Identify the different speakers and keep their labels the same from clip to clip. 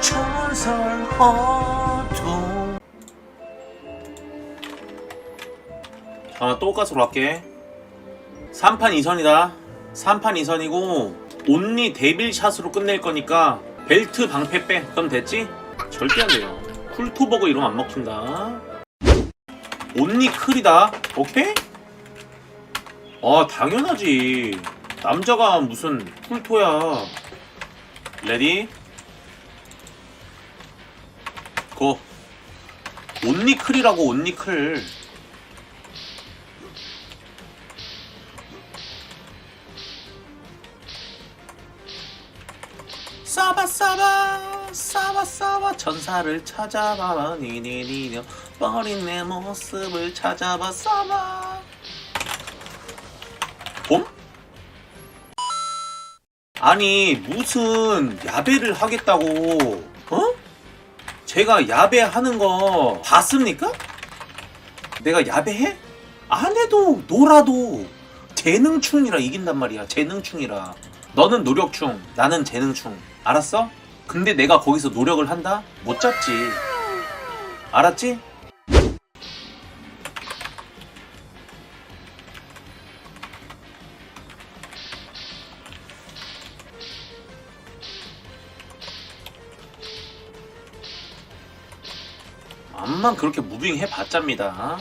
Speaker 1: 전설 허통 또 가스로 갈게. 3판 2선이다. 3판 2선이고 온리 데빌샷으로 끝낼 거니까 벨트 방패 빼. 그럼 됐지? 절대 안 돼요. 쿨토버그 이러면 안 먹힌다. 온리 클이다. 오케이? 아 당연하지. 남자가 무슨 쿨토야. 레디 고 온리클이라고 온리클 싸바 싸바 싸바 싸바 전사를 찾아봐 니니니녀 버린 내 모습을 찾아봐 싸바 봄? 아니 무슨 야배를 하겠다고 어? 제가 야배하는 거 봤습니까? 내가 야배해? 안 해도 놀아도 재능충이라 이긴단 말이야 재능충이라 너는 노력충 나는 재능충 알았어? 근데 내가 거기서 노력을 한다? 못 잡지 알았지? 암만 그렇게 무빙 해봤잡니다.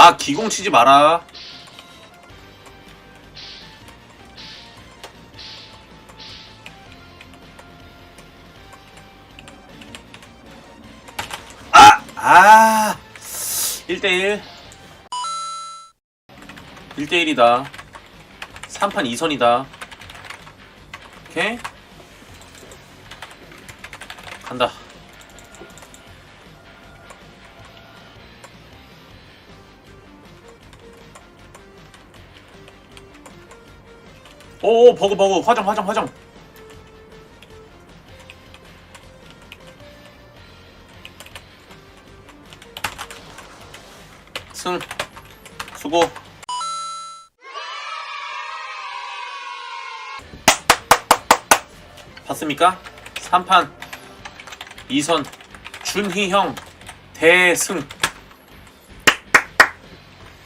Speaker 1: 아 기공 치지 마라. 아! 아! 1대1. 1대1이다. 3판 2선이다. 오케이? 간다. 오 버그 버그. 화장 화장 화장. 승 수고. 봤습니까? 3판. 2선. 준희형. 대승.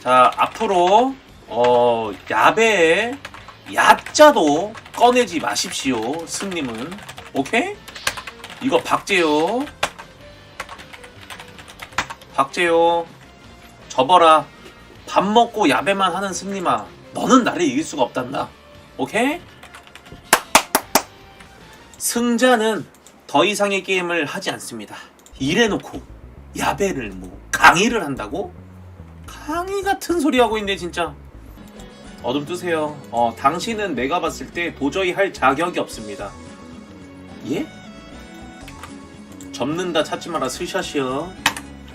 Speaker 1: 자 앞으로 어 야배에 얕자도 꺼내지 마십시오 승님은. 오케이? 이거 박재요. 박재요. 접어라. 밥 먹고 야배만 하는 승님아 너는 나를 이길 수가 없단다. 오케이? 승자는 더 이상의 게임을 하지 않습니다. 이래놓고 야배를 뭐 강의를 한다고? 강의 같은 소리 하고 있네 진짜 어둠 뜨세요. 어, 당신은 내가 봤을 때 도저히 할 자격이 없습니다. 예? 접는다 찾지 마라 스샷이요.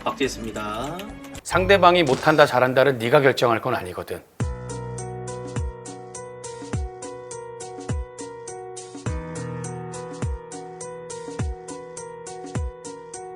Speaker 1: 박제했습니다.
Speaker 2: 상대방이 못한다 잘한다를 네가 결정할 건 아니거든.